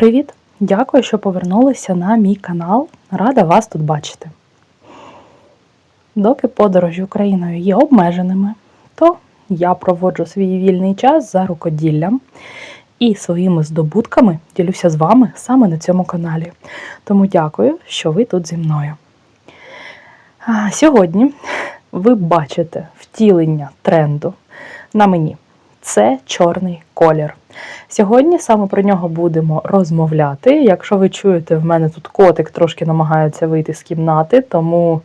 Привіт! Дякую, що повернулися на мій канал. Рада вас тут бачити. Доки подорожі Україною є обмеженими, то я проводжу свій вільний час за рукоділлям і своїми здобутками ділюся з вами саме на цьому каналі. Тому дякую, що ви тут зі мною. А, Сьогодні ви бачите втілення тренду на мені. Це чорний колір. Сьогодні саме про нього будемо розмовляти. Якщо ви чуєте, в мене тут котик трошки намагається вийти з кімнати, тому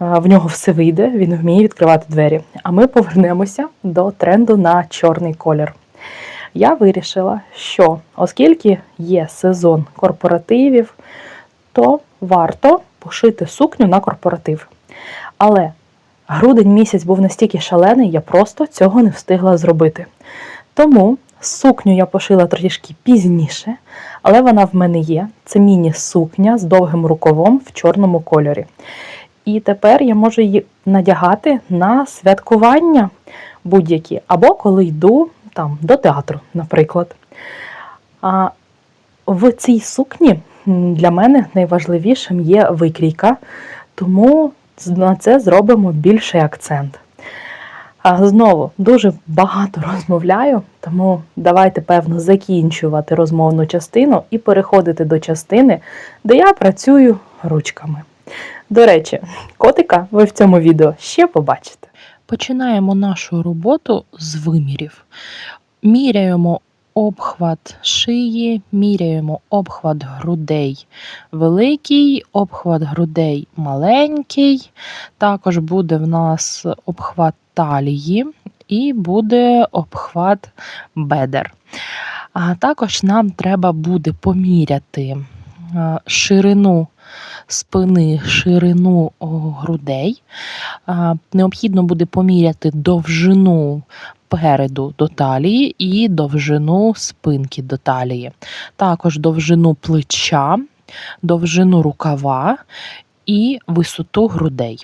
е, в нього все вийде, він вміє відкривати двері. А ми повернемося до тренду на чорний колір. Я вирішила, що оскільки є сезон корпоративів, то варто пошити сукню на корпоратив. Але грудень місяць був настільки шалений, я просто цього не встигла зробити. Тому сукню я пошила трішки пізніше, але вона в мене є. Це міні-сукня з довгим рукавом в чорному кольорі. І тепер я можу її надягати на святкування будь-які, або коли йду там, до театру, наприклад. А в цій сукні для мене найважливішим є викрійка, тому на це зробимо більший акцент. Знову дуже багато розмовляю, тому давайте, певно, закінчувати розмовну частину і переходити до частини, де я працюю ручками. До речі, котика ви в цьому відео ще побачите. Починаємо нашу роботу з вимірів. Міряємо обхват шиї, міряємо обхват грудей великий, обхват грудей маленький. Також буде в нас обхват талії і буде обхват бедер. А також нам треба буде поміряти е, ширину спини, ширину грудей. Необхідно буде поміряти довжину переду до талії і довжину спинки до талії. Також довжину плеча, довжину рукава і висоту грудей.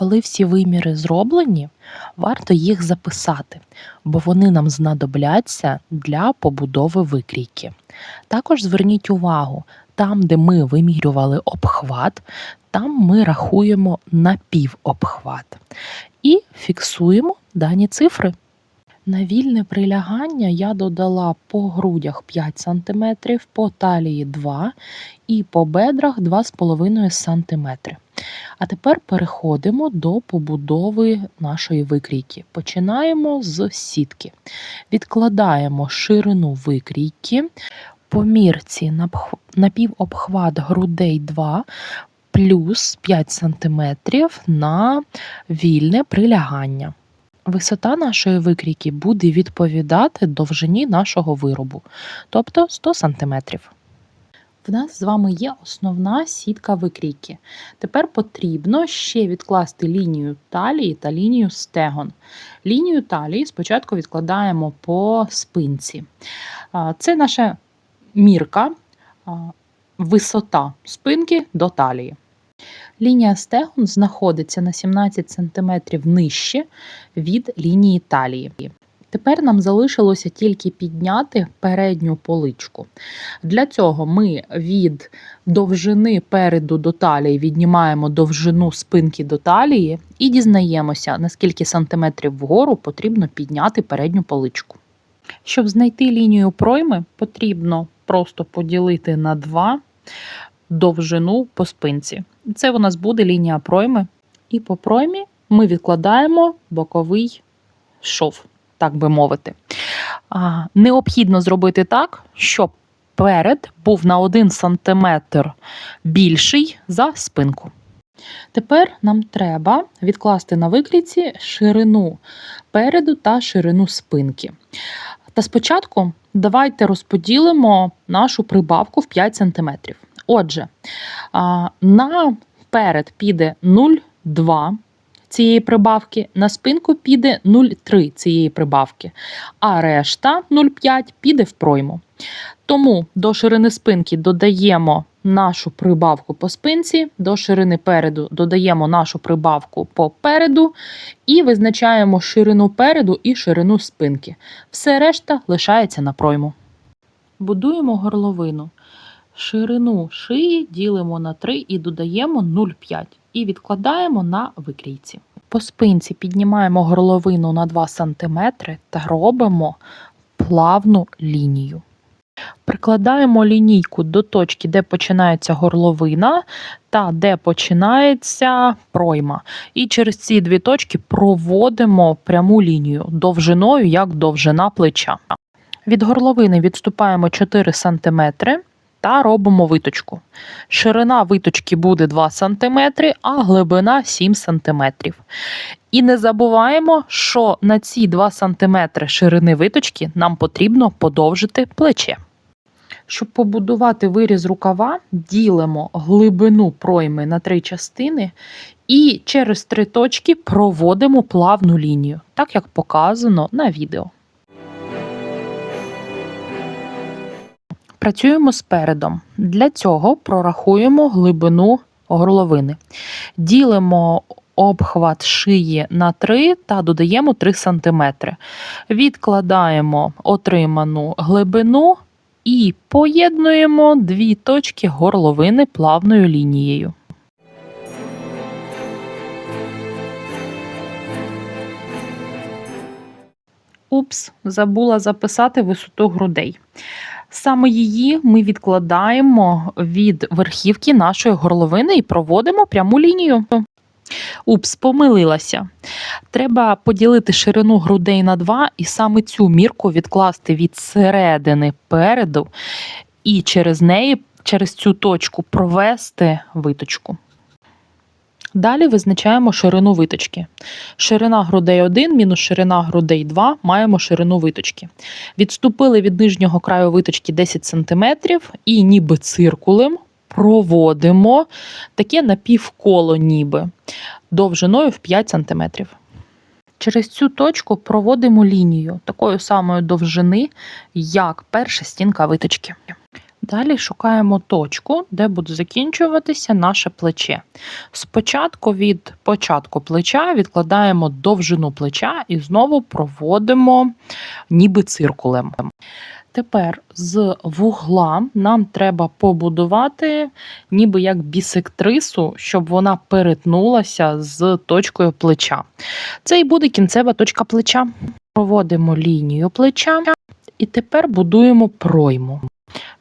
Коли всі виміри зроблені, варто їх записати, бо вони нам знадобляться для побудови викрійки. Також зверніть увагу, там, де ми вимірювали обхват, там ми рахуємо напівобхват і фіксуємо дані цифри. На вільне прилягання я додала по грудях 5 см, по талії 2 і по бедрах 2,5 см. А тепер переходимо до побудови нашої викрійки. Починаємо з сітки. Відкладаємо ширину викрійки, по мірці напівобхват грудей 2 плюс 5 см на вільне прилягання. Висота нашої викрійки буде відповідати довжині нашого виробу, тобто 100 см. В нас з вами є основна сітка викрійки. Тепер потрібно ще відкласти лінію талії та лінію стегон. Лінію талії спочатку відкладаємо по спинці. Це наша мірка, висота спинки до талії. Лінія стегон знаходиться на 17 см нижче від лінії талії. Тепер нам залишилося тільки підняти передню поличку. Для цього ми від довжини переду до талії віднімаємо довжину спинки до талії і дізнаємося, наскільки сантиметрів вгору потрібно підняти передню поличку. Щоб знайти лінію пройми, потрібно просто поділити на 2 довжину по спинці. Це у нас буде лінія пройми. І по проймі ми відкладаємо боковий шов так би мовити. Необхідно зробити так, щоб перед був на 1 см більший за спинку. Тепер нам треба відкласти на викрійці ширину переду та ширину спинки. Та спочатку давайте розподілимо нашу прибавку в 5 см. Отже, на перед піде 0,2 цієї прибавки, на спинку піде 0,3 цієї прибавки, а решта 0,5 піде в пройму. Тому до ширини спинки додаємо нашу прибавку по спинці, до ширини переду додаємо нашу прибавку по переду і визначаємо ширину переду і ширину спинки. Все решта лишається на пройму. Будуємо горловину. Ширину шиї ділимо на 3 і додаємо 0,5 і відкладаємо на викрійці. По спинці піднімаємо горловину на 2 см та робимо плавну лінію. Прикладаємо лінійку до точки, де починається горловина та де починається пройма. І через ці дві точки проводимо пряму лінію довжиною як довжина плеча. Від горловини відступаємо 4 см та робимо виточку. Ширина виточки буде 2 см, а глибина 7 см. І не забуваємо, що на ці 2 см ширини виточки нам потрібно подовжити плече. Щоб побудувати виріз рукава, ділимо глибину пройми на три частини і через три точки проводимо плавну лінію, так як показано на відео. Працюємо спередом. Для цього прорахуємо глибину горловини. Ділимо обхват шиї на 3 та додаємо 3 см. Відкладаємо отриману глибину і поєднуємо дві точки горловини плавною лінією. Упс, забула записати висоту грудей. Саме її ми відкладаємо від верхівки нашої горловини і проводимо пряму лінію. Упс, помилилася. Треба поділити ширину грудей на 2 і саме цю мірку відкласти від середини переду і через неї, через цю точку провести виточку. Далі визначаємо ширину виточки. Ширина грудей 1 мінус ширина грудей 2 маємо ширину виточки. Відступили від нижнього краю виточки 10 см і ніби циркулем проводимо таке напівколо ніби довжиною в 5 см. Через цю точку проводимо лінію такої самої довжини, як перша стінка виточки. Далі шукаємо точку, де буде закінчуватися наше плече. Спочатку від початку плеча відкладаємо довжину плеча і знову проводимо ніби циркулем. Тепер з вугла нам треба побудувати ніби як бісектрису, щоб вона перетнулася з точкою плеча. Це і буде кінцева точка плеча. Проводимо лінію плеча і тепер будуємо пройму.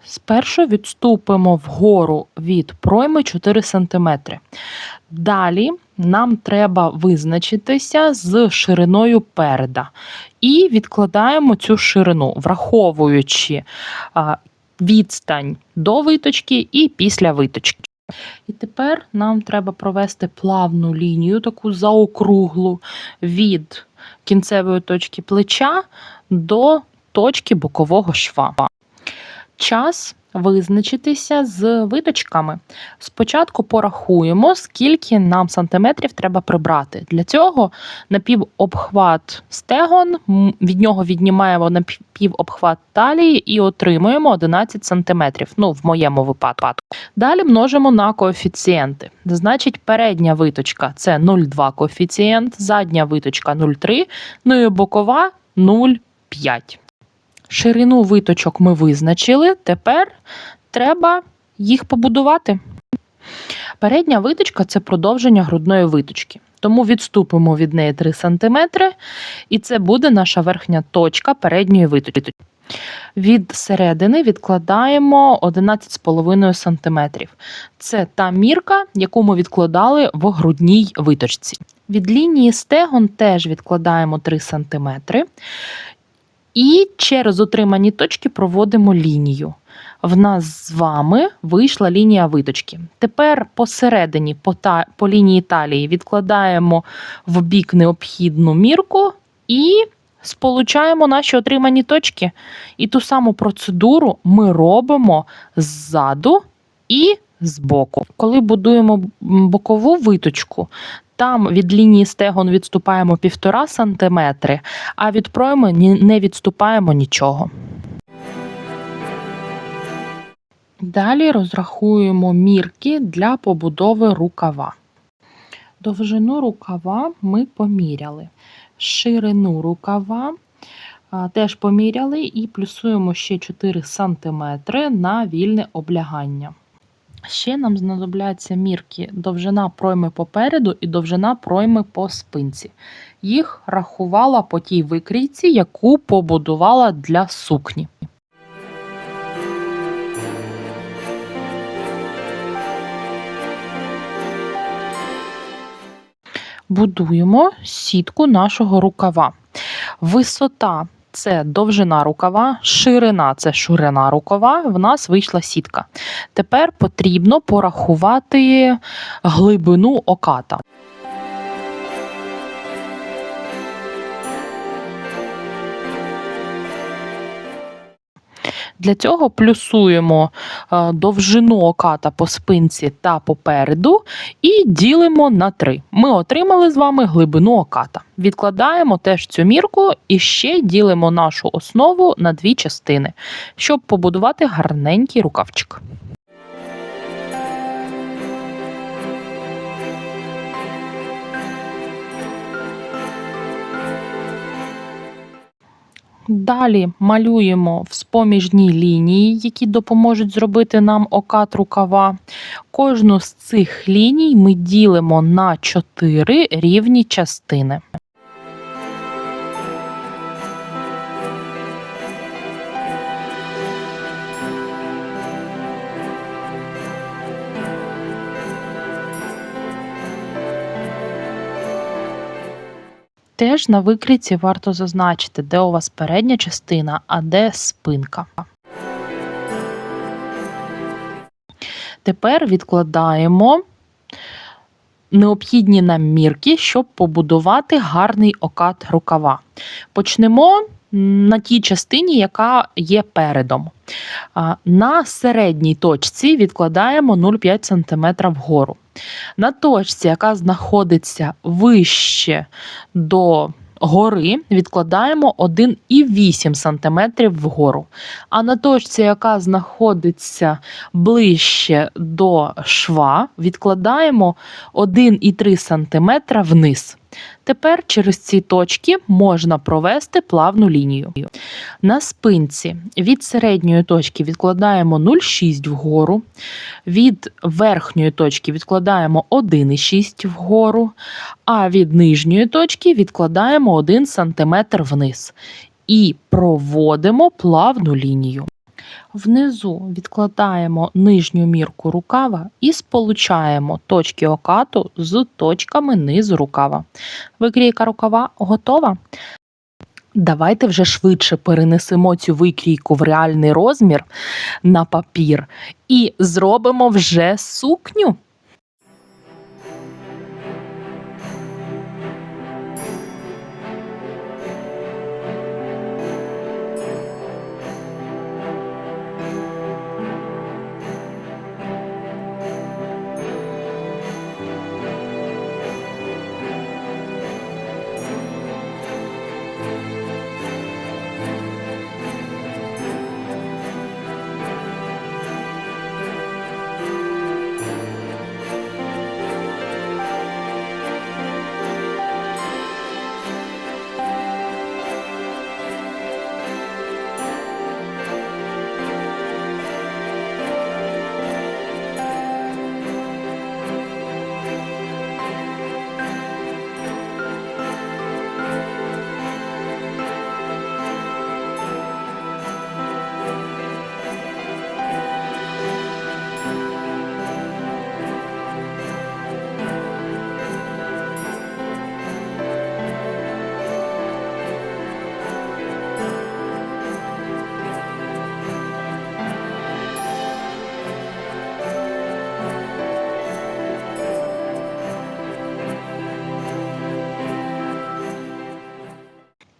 Спершу відступимо вгору від пройми 4 см. Далі нам треба визначитися з шириною переда. І відкладаємо цю ширину, враховуючи відстань до виточки і після виточки. І тепер нам треба провести плавну лінію, таку заокруглу від кінцевої точки плеча до точки бокового шва. Час визначитися з виточками. Спочатку порахуємо, скільки нам сантиметрів треба прибрати. Для цього напівобхват стегон, від нього віднімаємо напівобхват талії і отримуємо 11 сантиметрів. Ну, в моєму випадку. Далі множимо на коефіцієнти. Значить, передня виточка це 0,2 коефіцієнт, задня виточка 0,3, ну і бокова 0,5. Ширину виточок ми визначили. Тепер треба їх побудувати. Передня виточка це продовження грудної виточки. Тому відступимо від неї 3 см, і це буде наша верхня точка передньої виточки. Від середини відкладаємо 11,5 см. Це та мірка, яку ми відкладали в грудній виточці. Від лінії стегон теж відкладаємо 3 см. І через отримані точки проводимо лінію. В нас з вами вийшла лінія виточки. Тепер посередині по, та, по лінії талії відкладаємо в бік необхідну мірку і сполучаємо наші отримані точки. І ту саму процедуру ми робимо ззаду і збоку. Коли будуємо бокову виточку, Там від лінії стегон відступаємо 1,5 см, а від пройми не відступаємо нічого. Далі розрахуємо мірки для побудови рукава. Довжину рукава ми поміряли. Ширину рукава теж поміряли і плюсуємо ще 4 см на вільне облягання. Ще нам знадобляться мірки довжина пройми попереду і довжина пройми по спинці. Їх рахувала по тій викрійці, яку побудувала для сукні. Будуємо сітку нашого рукава. Висота це довжина рукава, ширина це ширина рукава. В нас вийшла сітка. Тепер потрібно порахувати глибину оката. Для цього плюсуємо е, довжину оката по спинці та попереду і ділимо на 3. Ми отримали з вами глибину оката. Відкладаємо теж цю мірку і ще ділимо нашу основу на дві частини, щоб побудувати гарненький рукавчик. Далі малюємо вспоміжні лінії, які допоможуть зробити нам окат рукава. Кожну з цих ліній ми ділимо на 4 рівні частини. Теж на викрійці варто зазначити, де у вас передня частина, а де спинка. Тепер відкладаємо необхідні нам мірки, щоб побудувати гарний окат рукава. Почнемо на тій частині, яка є передом. На середній точці відкладаємо 0,5 см вгору. На точці, яка знаходиться вище до гори, відкладаємо 1,8 см вгору. А на точці, яка знаходиться ближче до шва, відкладаємо 1,3 см вниз. Тепер через ці точки можна провести плавну лінію. На спинці від середньої точки відкладаємо 0,6 вгору, від верхньої точки відкладаємо 1,6 вгору, а від нижньої точки відкладаємо 1 см вниз. І проводимо плавну лінію. Внизу відкладаємо нижню мірку рукава і сполучаємо точки окату з точками низу рукава. Викрійка рукава готова. Давайте вже швидше перенесемо цю викрійку в реальний розмір на папір і зробимо вже сукню.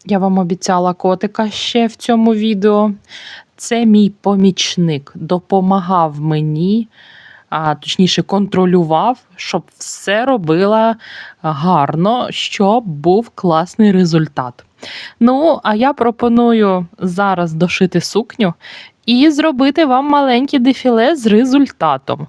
Я вам обіцяла котика ще в цьому відео. Це мій помічник, допомагав мені а точніше контролював, щоб все робила гарно, щоб був класний результат. Ну, а я пропоную зараз дошити сукню і зробити вам маленьке дефіле з результатом.